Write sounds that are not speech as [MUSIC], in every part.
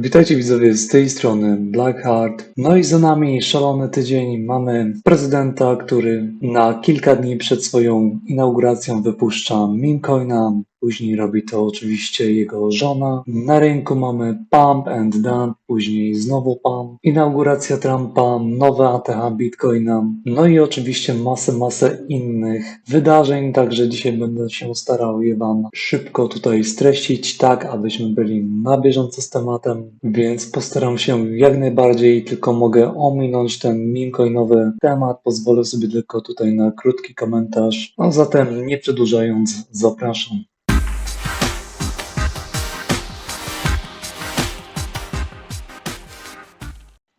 Witajcie widzowie z tej strony Blackheart. No i za nami szalony tydzień. Mamy prezydenta, który na kilka dni przed swoją inauguracją wypuszcza memecoina. Później robi to oczywiście jego żona. Na rynku mamy Pump and Dump, później znowu Pump. Inauguracja Trumpa, nowe ATH Bitcoina. No i oczywiście masę, masę innych wydarzeń. Także dzisiaj będę się starał je Wam szybko tutaj streścić, tak abyśmy byli na bieżąco z tematem. Więc postaram się jak najbardziej, tylko mogę ominąć ten memecoinowy temat. Pozwolę sobie tylko tutaj na krótki komentarz. No zatem nie przedłużając, zapraszam.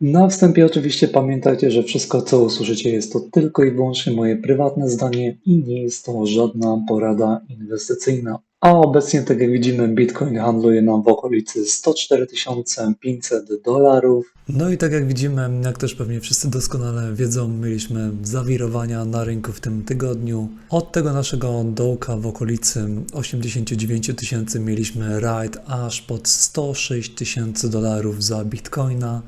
Na wstępie oczywiście pamiętajcie, że wszystko co usłyszycie jest to tylko i wyłącznie moje prywatne zdanie i nie jest to żadna porada inwestycyjna. A obecnie, tak jak widzimy, Bitcoin handluje nam w okolicy 104 500 dolarów. No i tak jak widzimy, jak też pewnie wszyscy doskonale wiedzą, mieliśmy zawirowania na rynku w tym tygodniu. Od tego naszego dołka w okolicy 89 tysięcy mieliśmy ride aż pod 106 tysięcy dolarów za Bitcoina.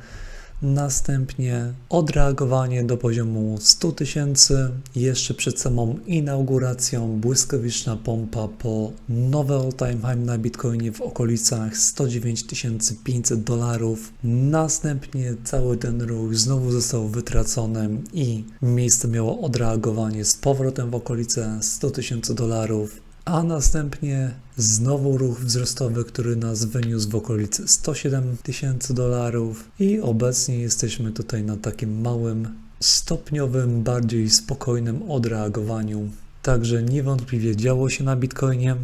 Następnie odreagowanie do poziomu 100 tysięcy, jeszcze przed samą inauguracją błyskawiczna pompa po nowe all-time high na Bitcoinie w okolicach 109 500 dolarów. Następnie cały ten ruch znowu został wytracony i miejsce miało odreagowanie z powrotem w okolice 100 tysięcy dolarów. A następnie znowu ruch wzrostowy, który nas wyniósł w okolicy 107 tysięcy dolarów i obecnie jesteśmy tutaj na takim małym, stopniowym, bardziej spokojnym odreagowaniu. Także niewątpliwie działo się na Bitcoinie.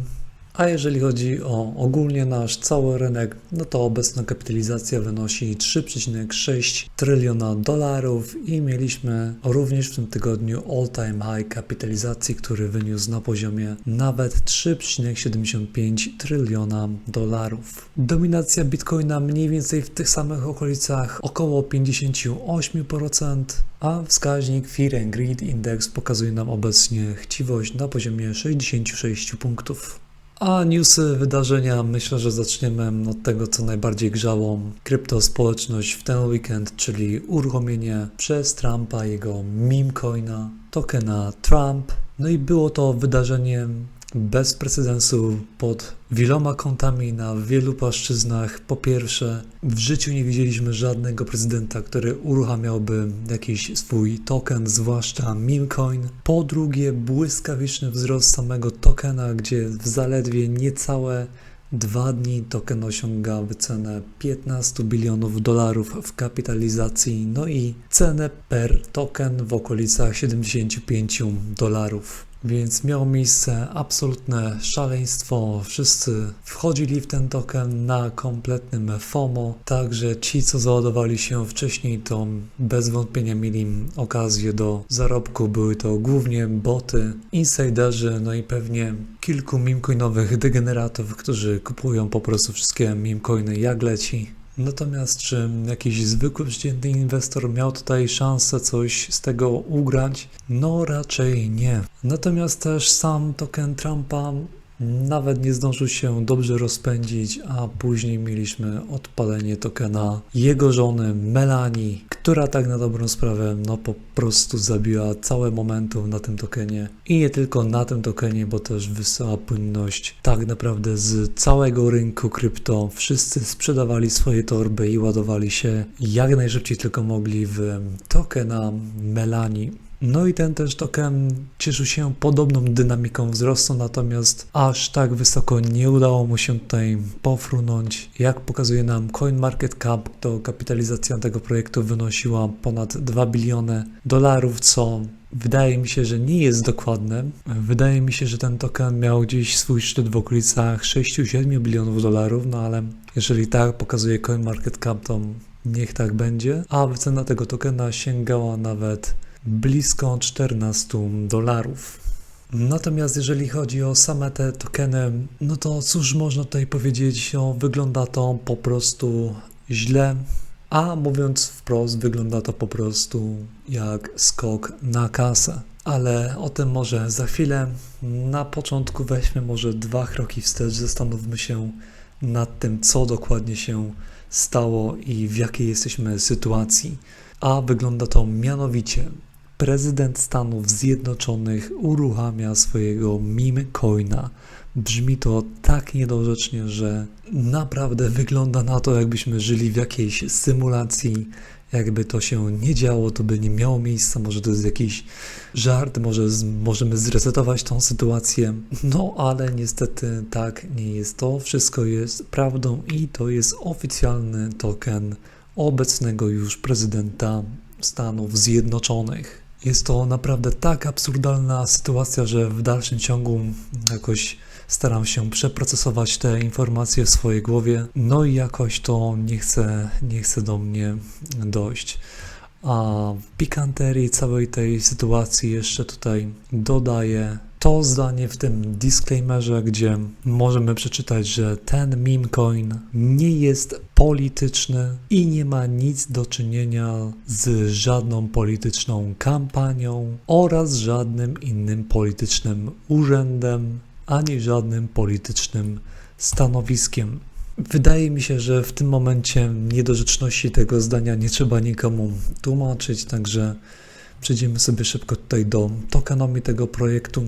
A jeżeli chodzi o ogólnie nasz cały rynek, no to obecna kapitalizacja wynosi 3,6 tryliona dolarów i mieliśmy również w tym tygodniu all-time high kapitalizacji, który wyniósł na poziomie nawet 3,75 tryliona dolarów. Dominacja Bitcoina mniej więcej w tych samych okolicach około 58%, a wskaźnik Fear and Greed Index pokazuje nam obecnie chciwość na poziomie 66 punktów. A newsy, wydarzenia, myślę, że zaczniemy od tego, co najbardziej grzało kryptospołeczność w ten weekend, czyli uruchomienie przez Trumpa jego memecoina, tokena Trump. No i było to wydarzenie bez precedensu pod wieloma kątami na wielu płaszczyznach. Po pierwsze, w życiu nie widzieliśmy żadnego prezydenta, który uruchamiałby jakiś swój token, zwłaszcza memecoin. Po drugie, błyskawiczny wzrost samego tokena, gdzie w zaledwie niecałe Dwa dni token osiąga wycenę 15 bilionów dolarów w kapitalizacji, no i cenę per token w okolicach 75 dolarów. Więc miało miejsce absolutne szaleństwo. Wszyscy wchodzili w ten token na kompletnym FOMO. Także ci, co załadowali się wcześniej, to bez wątpienia mieli okazję do zarobku. Były to głównie boty, insiderzy, no i pewnie kilku memecoinowych degeneratów, którzy kupują po prostu wszystkie memecoiny jak leci. Natomiast czy jakiś zwykły, przeciętny inwestor miał tutaj szansę coś z tego ugrać? No raczej nie. Natomiast też sam token Trumpa nawet nie zdążył się dobrze rozpędzić, a później mieliśmy odpalenie tokena jego żony Melanie, która tak na dobrą sprawę no po prostu zabiła całe momentum na tym tokenie i nie tylko na tym tokenie, bo też wysyła płynność tak naprawdę z całego rynku krypto. Wszyscy sprzedawali swoje torby i ładowali się jak najszybciej tylko mogli w tokena Melanie. No i ten też token cieszył się podobną dynamiką wzrostu, natomiast aż tak wysoko nie udało mu się tutaj pofrunąć. Jak pokazuje nam CoinMarketCap, to kapitalizacja tego projektu wynosiła ponad 2 biliony dolarów, co Wydaje mi się, że nie jest dokładne. Wydaje mi się, że ten token miał gdzieś swój szczyt w okolicach 6-7 bilionów dolarów, no ale jeżeli tak pokazuje CoinMarketCap, to niech tak będzie. A cena tego tokena sięgała nawet blisko 14 dolarów. Natomiast jeżeli chodzi o same te tokeny, no to cóż można tutaj powiedzieć, o, wygląda to po prostu źle, a mówiąc wprost, wygląda to po prostu jak skok na kasę. Ale o tym może za chwilę. Na początku weźmy może dwa kroki wstecz, zastanówmy się nad tym, co dokładnie się stało i w jakiej jesteśmy sytuacji. A wygląda to mianowicie. Prezydent Stanów Zjednoczonych uruchamia swojego meme coina. Brzmi to tak niedorzecznie, że naprawdę wygląda na to, jakbyśmy żyli w jakiejś symulacji. Jakby to się nie działo, to by nie miało miejsca. Może to jest jakiś żart, może z, możemy zresetować tą sytuację. No ale niestety tak nie jest. To wszystko jest prawdą i to jest oficjalny token obecnego już prezydenta Stanów Zjednoczonych. Jest to naprawdę tak absurdalna sytuacja, że w dalszym ciągu jakoś staram się przeprocesować te informacje w swojej głowie, no i jakoś to nie chce, nie chce do mnie dojść. A w pikanterii całej tej sytuacji jeszcze tutaj dodaję to zdanie w tym disclaimerze, gdzie możemy przeczytać, że ten meme coin nie jest polityczny i nie ma nic do czynienia z żadną polityczną kampanią oraz żadnym innym politycznym urzędem ani żadnym politycznym stanowiskiem. Wydaje mi się, że w tym momencie niedorzeczności tego zdania nie trzeba nikomu tłumaczyć, także przejdziemy sobie szybko tutaj do tokenomii tego projektu.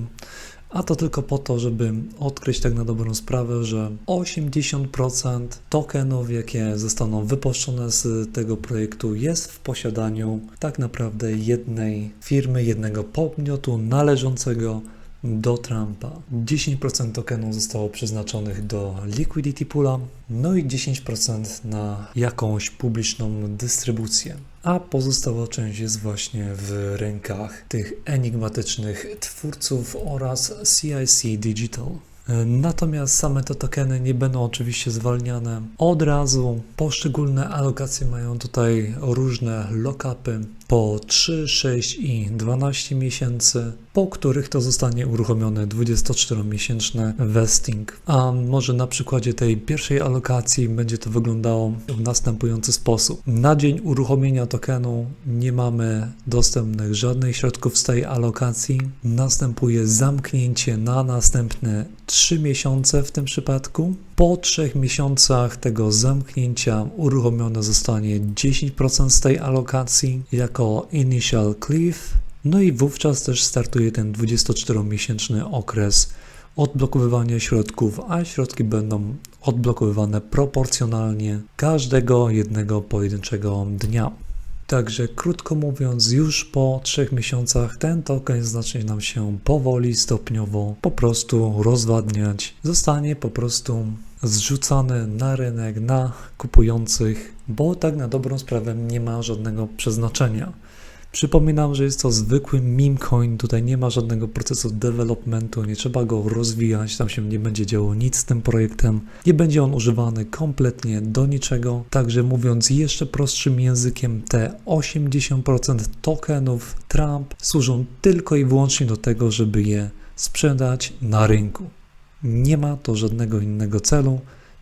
A to tylko po to, żeby odkryć tak na dobrą sprawę, że 80% tokenów, jakie zostaną wypuszczone z tego projektu, jest w posiadaniu tak naprawdę jednej firmy, jednego podmiotu należącego do Trumpa. 10% tokenów zostało przeznaczonych do liquidity poola, no i 10% na jakąś publiczną dystrybucję. A pozostała część jest właśnie w rękach tych enigmatycznych twórców oraz CIC Digital. Natomiast same te tokeny nie będą oczywiście zwalniane od razu. Poszczególne alokacje mają tutaj różne lockupy po 3, 6 i 12 miesięcy, po których to zostanie uruchomiony 24-miesięczny vesting. A może na przykładzie tej pierwszej alokacji będzie to wyglądało w następujący sposób. Na dzień uruchomienia tokenu nie mamy dostępnych żadnych środków z tej alokacji. Następuje zamknięcie na następne 3 miesiące w tym przypadku. Po 3 miesiącach tego zamknięcia uruchomione zostanie 10% z tej alokacji jako initial cliff. No i wówczas też startuje ten 24-miesięczny okres odblokowywania środków, a środki będą odblokowywane proporcjonalnie każdego jednego pojedynczego dnia. Także krótko mówiąc, już po trzech miesiącach ten token zacznie nam się powoli, stopniowo po prostu rozwadniać. Zostanie po prostu zrzucany na rynek, na kupujących, bo tak na dobrą sprawę nie ma żadnego przeznaczenia. Przypominam, że jest to zwykły meme coin, tutaj nie ma żadnego procesu developmentu, nie trzeba go rozwijać, tam się nie będzie działo nic z tym projektem, nie będzie on używany kompletnie do niczego. Także mówiąc jeszcze prostszym językiem, te 80% tokenów Trump służą tylko i wyłącznie do tego, żeby je sprzedać na rynku. Nie ma to żadnego innego celu.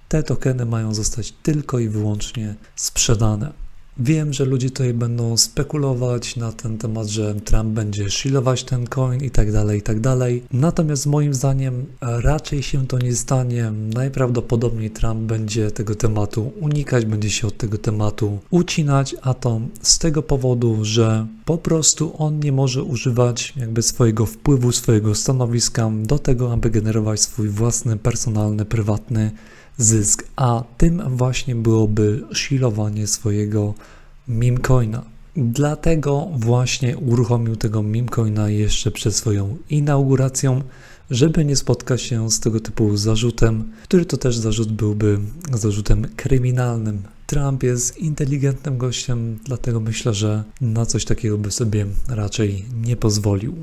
Te tokeny mają zostać tylko i wyłącznie sprzedane. Wiem, że ludzie tutaj będą spekulować na ten temat, że Trump będzie shilować ten coin i tak dalej, i tak dalej. Natomiast moim zdaniem raczej się to nie stanie. Najprawdopodobniej Trump będzie tego tematu unikać, będzie się od tego tematu ucinać, a to z tego powodu, że po prostu on nie może używać jakby swojego wpływu, swojego stanowiska do tego, aby generować swój własny, personalny, prywatny zysk, a tym właśnie byłoby shilowanie swojego memecoina. Dlatego właśnie uruchomił tego memecoina jeszcze przed swoją inauguracją, żeby nie spotkać się z tego typu zarzutem, który to też zarzut byłby zarzutem kryminalnym. Trump jest inteligentnym gościem, dlatego myślę, że na coś takiego by sobie raczej nie pozwolił.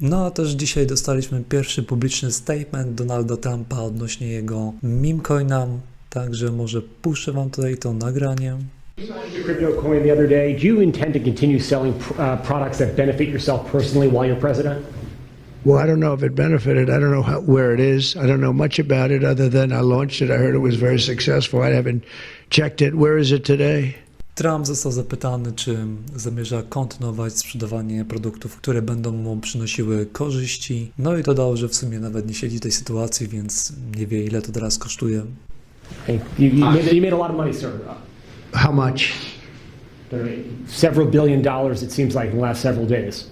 No a też dzisiaj dostaliśmy pierwszy publiczny statement Donalda Trumpa odnośnie jego memecoina, także może puszczę wam tutaj to nagranie. Crypto coin the other day. Do you intend to continue selling uh, products that benefit yourself personally while you're president? Well, I don't know if it benefited. I don't know how, where it is. I don't know much about it other than I launched it. I heard it was very successful. I haven't checked it. Where is it today? Trump został zapytany, czy zamierza kontynuować sprzedawanie produktów, które będą mu przynosiły korzyści. No i dodał, że w sumie nawet nie siedzi w tej sytuacji, więc nie wie ile to teraz kosztuje. Hey, you, you, made, you made How much? Several billion dollars, it seems like, in the last several days.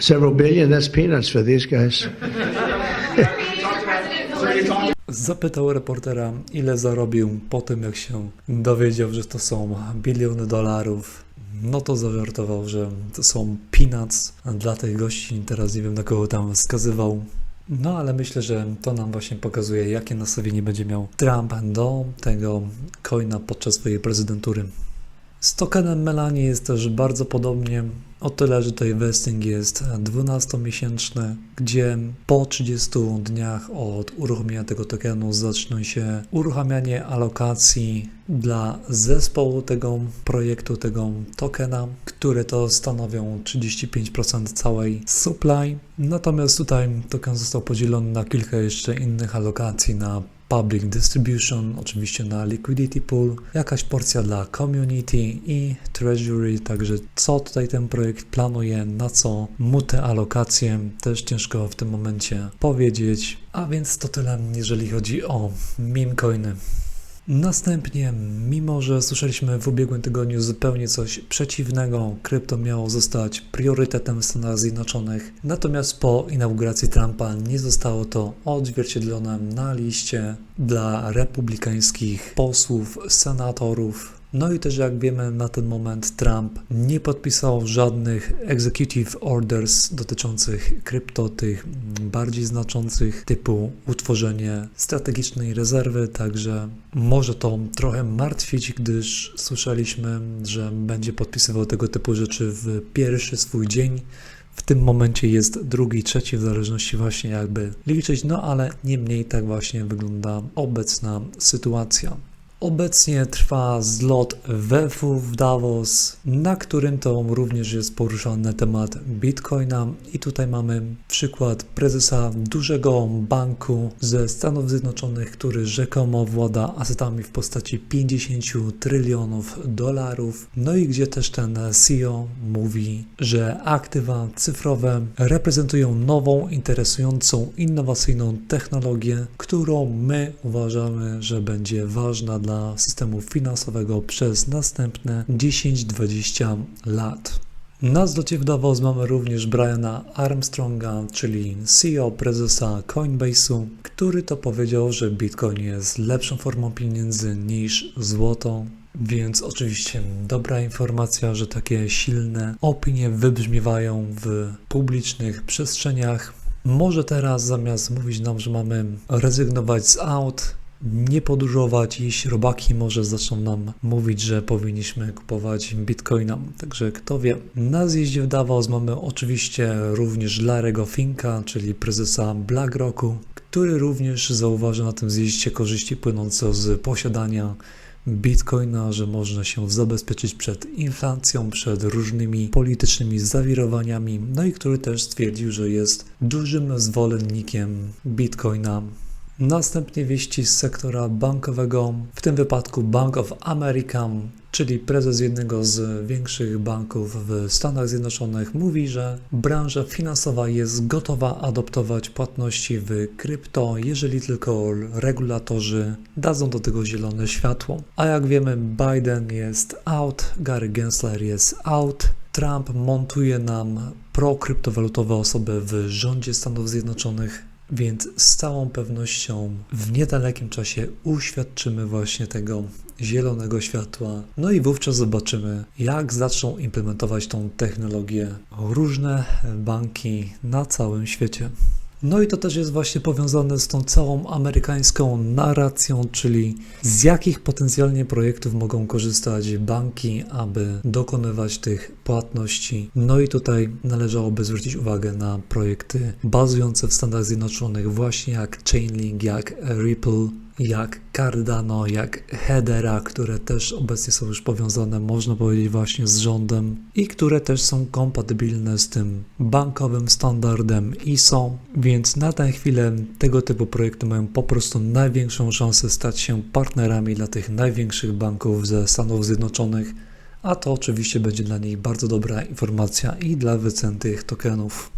Several billion? That's peanuts for these guys. [LAUGHS] Zapytał reportera, ile zarobił po tym, jak się dowiedział, że to są biliony dolarów. No to zażartował, że to są peanuts dla tych gości. Teraz nie wiem, na kogo tam wskazywał. No ale myślę, że to nam właśnie pokazuje, jakie nastawienie będzie miał Trump do tego coina podczas swojej prezydentury. Z tokenem Melanie jest też bardzo podobnie. O tyle, że tutaj vesting jest 12-miesięczny, gdzie po 30 dniach od uruchomienia tego tokenu zacznie się uruchamianie alokacji dla zespołu tego projektu, tego tokena, które to stanowią 35% całej supply. Natomiast tutaj token został podzielony na kilka jeszcze innych alokacji na public distribution, oczywiście na liquidity pool, jakaś porcja dla community i treasury, także co tutaj ten projekt planuje, na co mu te alokacje, też ciężko w tym momencie powiedzieć. A więc to tyle, jeżeli chodzi o meme coiny. Następnie, mimo że słyszeliśmy w ubiegłym tygodniu zupełnie coś przeciwnego, krypto miało zostać priorytetem w Stanach Zjednoczonych, natomiast po inauguracji Trumpa nie zostało to odzwierciedlone na liście dla republikańskich posłów, senatorów. No i też jak wiemy na ten moment Trump nie podpisał żadnych executive orders dotyczących krypto, tych bardziej znaczących typu utworzenie strategicznej rezerwy, także może to trochę martwić, gdyż słyszeliśmy, że będzie podpisywał tego typu rzeczy w pierwszy swój dzień. W tym momencie jest drugi, trzeci, w zależności właśnie jakby liczyć, no ale niemniej tak właśnie wygląda obecna sytuacja. Obecnie trwa zlot WEF-u w Davos, na którym to również jest poruszany temat Bitcoina i tutaj mamy przykład prezesa dużego banku ze Stanów Zjednoczonych, który rzekomo włada asetami w postaci 50 trylionów dolarów. No i gdzie też ten CEO mówi, że aktywa cyfrowe reprezentują nową, interesującą, innowacyjną technologię, którą my uważamy, że będzie ważna dla systemu finansowego przez następne 10-20 lat. Na zlocie w Davos mamy również Briana Armstronga, czyli CEO, prezesa Coinbase'u, który to powiedział, że Bitcoin jest lepszą formą pieniędzy niż złoto. Więc oczywiście dobra informacja, że takie silne opinie wybrzmiewają w publicznych przestrzeniach. Może teraz zamiast mówić nam, że mamy rezygnować z aut, nie podróżować, jeść robaki, może zaczną nam mówić, że powinniśmy kupować bitcoina. Także kto wie. Na zjeździe w Davos mamy oczywiście również Larego Finka, czyli prezesa BlackRocku, który również zauważył na tym zjeździe korzyści płynące z posiadania Bitcoina, że można się zabezpieczyć przed inflacją, przed różnymi politycznymi zawirowaniami, no i który też stwierdził, że jest dużym zwolennikiem Bitcoina. Następnie wieści z sektora bankowego, w tym wypadku Bank of America, czyli prezes jednego z większych banków w Stanach Zjednoczonych, mówi, że branża finansowa jest gotowa adoptować płatności w krypto, jeżeli tylko regulatorzy dadzą do tego zielone światło. A jak wiemy, Biden jest out, Gary Gensler jest out. Trump montuje nam pro-kryptowalutowe osoby w rządzie Stanów Zjednoczonych. Więc z całą pewnością w niedalekim czasie uświadczymy właśnie tego zielonego światła. No i wówczas zobaczymy, jak zaczną implementować tą technologię różne banki na całym świecie. No i to też jest właśnie powiązane z tą całą amerykańską narracją, czyli z jakich potencjalnie projektów mogą korzystać banki, aby dokonywać tych płatności. No i tutaj należałoby zwrócić uwagę na projekty bazujące w Stanach Zjednoczonych, właśnie jak Chainlink, jak Ripple, jak Cardano, jak Hedera, które też obecnie są już powiązane, można powiedzieć, właśnie z rządem i które też są kompatybilne z tym bankowym standardem ISO, więc na tę chwilę tego typu projekty mają po prostu największą szansę stać się partnerami dla tych największych banków ze Stanów Zjednoczonych, a to oczywiście będzie dla nich bardzo dobra informacja i dla wycen tych tokenów.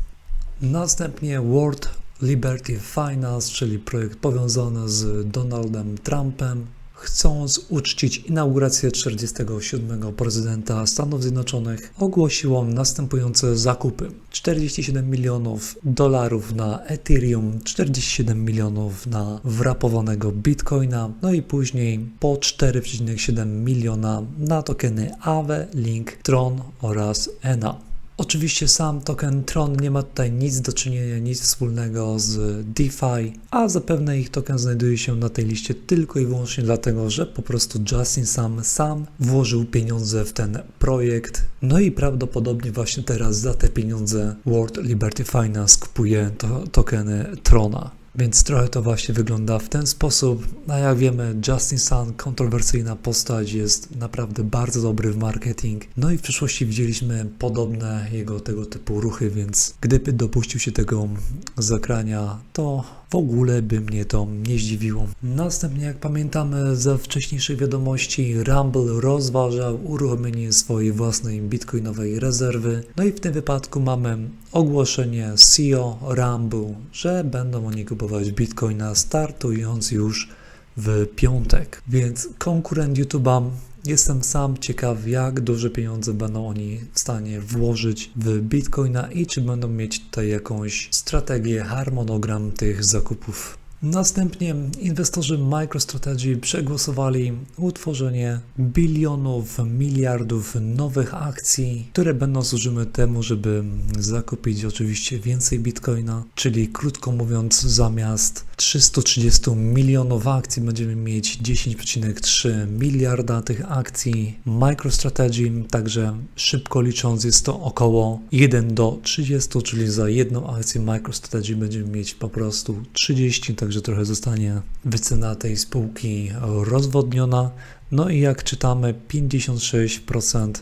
Następnie World Liberty Finance, czyli projekt powiązany z Donaldem Trumpem. chcąc uczcić inaugurację 47. prezydenta Stanów Zjednoczonych, ogłosiło następujące zakupy: 47 milionów dolarów na Ethereum, 47 milionów na wrapowanego Bitcoina, no i później po 4,7 miliona na tokeny Aave, Link, Tron oraz ENA. Oczywiście sam token Tron nie ma tutaj nic do czynienia, nic wspólnego z DeFi, a zapewne ich token znajduje się na tej liście tylko i wyłącznie dlatego, że po prostu Justin sam sam włożył pieniądze w ten projekt. No i prawdopodobnie właśnie teraz za te pieniądze World Liberty Finance kupuje to, tokeny Trona. Więc trochę to właśnie wygląda w ten sposób. A jak wiemy, Justin Sun, kontrowersyjna postać, jest naprawdę bardzo dobry w marketing. No i w przyszłości widzieliśmy podobne jego tego typu ruchy, więc gdyby dopuścił się tego zagrania, to w ogóle by mnie to nie zdziwiło. Następnie, jak pamiętamy ze wcześniejszych wiadomości, Rumble rozważał uruchomienie swojej własnej bitcoinowej rezerwy. No i w tym wypadku mamy ogłoszenie CEO Rumble, że będą oni kupować bitcoina startując już w piątek. Więc konkurent YouTube'a Jestem sam ciekaw, jak duże pieniądze będą oni w stanie włożyć w Bitcoina i czy będą mieć tutaj jakąś strategię, harmonogram tych zakupów. Następnie inwestorzy MicroStrategy przegłosowali utworzenie bilionów, miliardów nowych akcji, które będą służyły temu, żeby zakupić oczywiście więcej bitcoina, czyli krótko mówiąc, zamiast 330 milionów akcji będziemy mieć 10,3 miliarda tych akcji. MicroStrategy, także szybko licząc jest to około 1 do 30, czyli za jedną akcję MicroStrategy będziemy mieć po prostu 30, także trochę zostanie wycena tej spółki rozwodniona. No i jak czytamy, 56%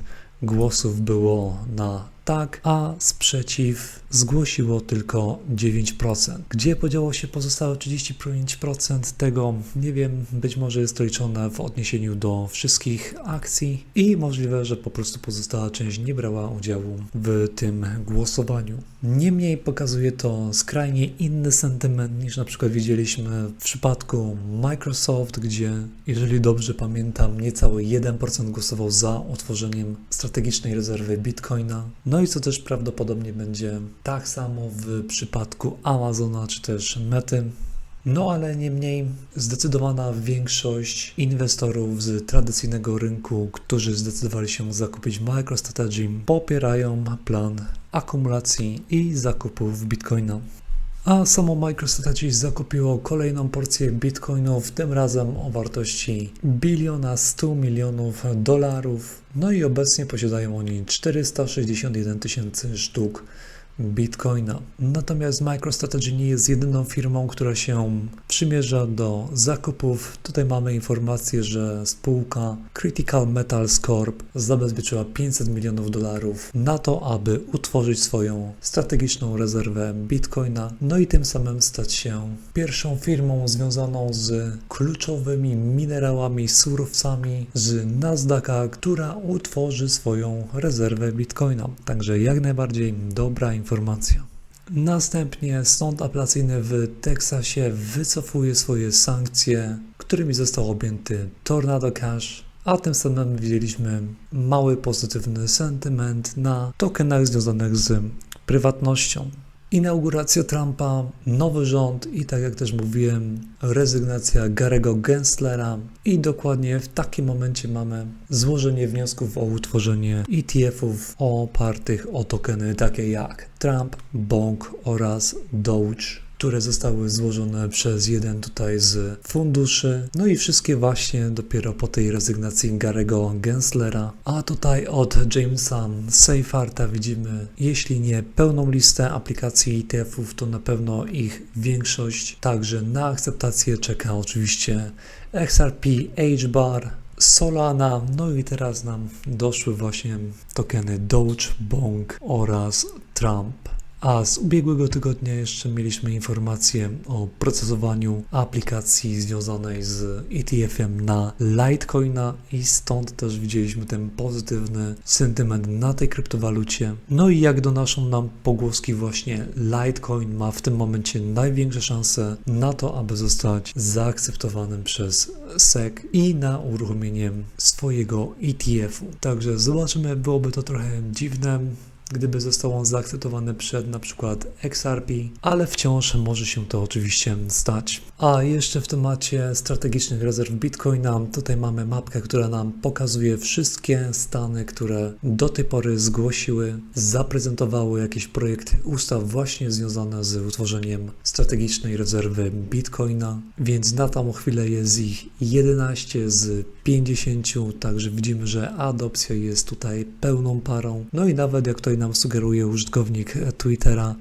głosów było na tak, a sprzeciw zgłosiło tylko 9%. Gdzie podziało się pozostałe 35% tego, nie wiem, być może jest to liczone w odniesieniu do wszystkich akcji i możliwe, że po prostu pozostała część nie brała udziału w tym głosowaniu. Niemniej pokazuje to skrajnie inny sentyment niż na przykład widzieliśmy w przypadku Microsoft, gdzie, jeżeli dobrze pamiętam, niecały 1% głosował za utworzeniem strategicznej rezerwy Bitcoina. No i co też prawdopodobnie będzie tak samo w przypadku Amazona czy też Mety. No ale niemniej zdecydowana większość inwestorów z tradycyjnego rynku, którzy zdecydowali się zakupić MicroStrategy, popierają plan akumulacji i zakupów Bitcoina. A samo MicroStrategy zakupiło kolejną porcję bitcoinów, tym razem o wartości biliona 100 milionów dolarów. No i obecnie posiadają oni 461 tysięcy sztuk bitcoina. Natomiast MicroStrategy nie jest jedyną firmą, która się przymierza do zakupów. Tutaj mamy informację, że spółka Critical Metals Corp zabezpieczyła 500 milionów dolarów na to, aby utworzyć swoją strategiczną rezerwę bitcoina, no i tym samym stać się pierwszą firmą związaną z kluczowymi minerałami, surowcami z Nasdaqa, która utworzy swoją rezerwę bitcoina. Także jak najbardziej dobra informacja. Następnie sąd apelacyjny w Teksasie wycofuje swoje sankcje, którymi został objęty Tornado Cash, a tym samym widzieliśmy mały pozytywny sentyment na tokenach związanych z prywatnością. Inauguracja Trumpa, nowy rząd i tak jak też mówiłem, rezygnacja Garego Genslera. I dokładnie w takim momencie mamy złożenie wniosków o utworzenie ETF-ów opartych o tokeny takie jak Trump, Bonk oraz Doge które zostały złożone przez jeden tutaj z funduszy. No i wszystkie właśnie dopiero po tej rezygnacji Garego Genslera. A tutaj od Jamesa Seyfarta widzimy, jeśli nie pełną listę aplikacji ETF-ów, to na pewno ich większość. Także na akceptację czeka oczywiście XRP H-Bar, Solana, no i teraz nam doszły właśnie tokeny Doge, Bonk oraz Trump. A z ubiegłego tygodnia jeszcze mieliśmy informację o procesowaniu aplikacji związanej z ETF-em na Litecoina i stąd też widzieliśmy ten pozytywny sentyment na tej kryptowalucie. No i jak donoszą nam pogłoski właśnie Litecoin ma w tym momencie największe szanse na to, aby zostać zaakceptowanym przez SEC i na uruchomienie swojego ETF-u. Także zobaczymy, byłoby to trochę dziwne, gdyby został on zaakceptowany przed na przykład XRP, ale wciąż może się to oczywiście stać. A jeszcze w temacie strategicznych rezerw Bitcoina, tutaj mamy mapkę, która nam pokazuje wszystkie stany, które do tej pory zgłosiły, zaprezentowały jakieś projekty ustaw właśnie związane z utworzeniem strategicznej rezerwy Bitcoina, więc na tą chwilę jest ich 11 z 50, także widzimy, że adopcja jest tutaj pełną parą. No i nawet jak tutaj nam sugeruje użytkownik Twittera,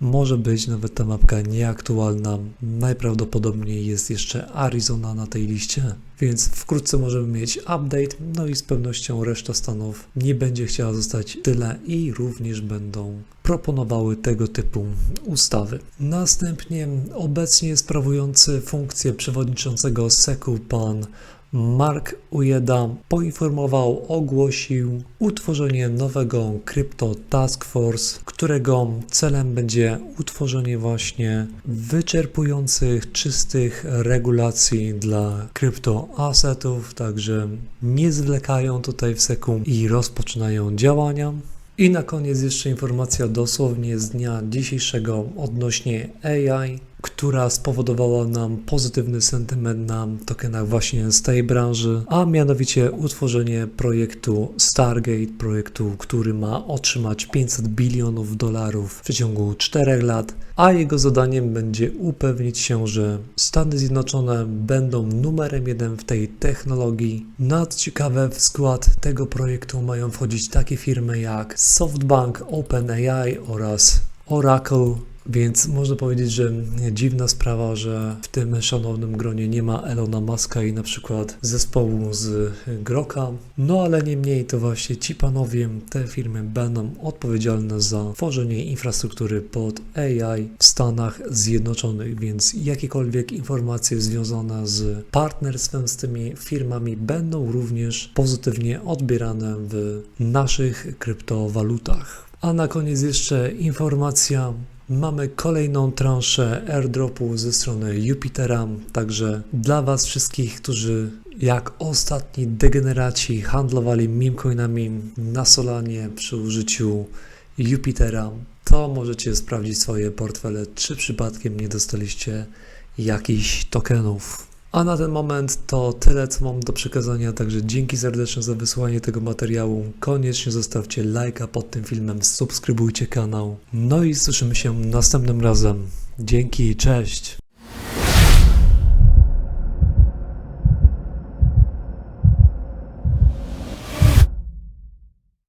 może być nawet ta mapka nieaktualna. Najprawdopodobniej jest jeszcze Arizona na tej liście, więc wkrótce możemy mieć update. No i z pewnością reszta stanów nie będzie chciała zostać tyle i również będą proponowały tego typu ustawy. Następnie obecnie sprawujący funkcję przewodniczącego SEC-u pan Mark Ujeda poinformował, ogłosił utworzenie nowego Crypto Task Force, którego celem będzie utworzenie właśnie wyczerpujących, czystych regulacji dla kryptoasetów, także nie zwlekają tutaj w seku i rozpoczynają działania. I na koniec jeszcze informacja dosłownie z dnia dzisiejszego odnośnie AI, która spowodowała nam pozytywny sentyment na tokenach właśnie z tej branży, a mianowicie utworzenie projektu Stargate, projektu, który ma otrzymać 500 bilionów dolarów w przeciągu 4 lat, a jego zadaniem będzie upewnić się, że Stany Zjednoczone będą numerem jeden w tej technologii. Nadciekawe w skład tego projektu mają wchodzić takie firmy jak SoftBank, OpenAI oraz Oracle. Więc można powiedzieć, że dziwna sprawa, że w tym szanownym gronie nie ma Elona Muska i na przykład zespołu z Groka. No ale niemniej to właśnie ci panowie, te firmy będą odpowiedzialne za tworzenie infrastruktury pod AI w Stanach Zjednoczonych, więc jakiekolwiek informacje związane z partnerstwem z tymi firmami będą również pozytywnie odbierane w naszych kryptowalutach. A na koniec jeszcze informacja Mamy kolejną transzę airdropu ze strony Jupitera, także dla Was wszystkich, którzy jak ostatni degeneraci handlowali memecoinami na Solanie przy użyciu Jupitera, to możecie sprawdzić swoje portfele, czy przypadkiem nie dostaliście jakichś tokenów. A na ten moment to tyle, co mam do przekazania, także dzięki serdeczne za wysłanie tego materiału. Koniecznie zostawcie lajka pod tym filmem, subskrybujcie kanał. No i słyszymy się następnym razem. Dzięki, cześć!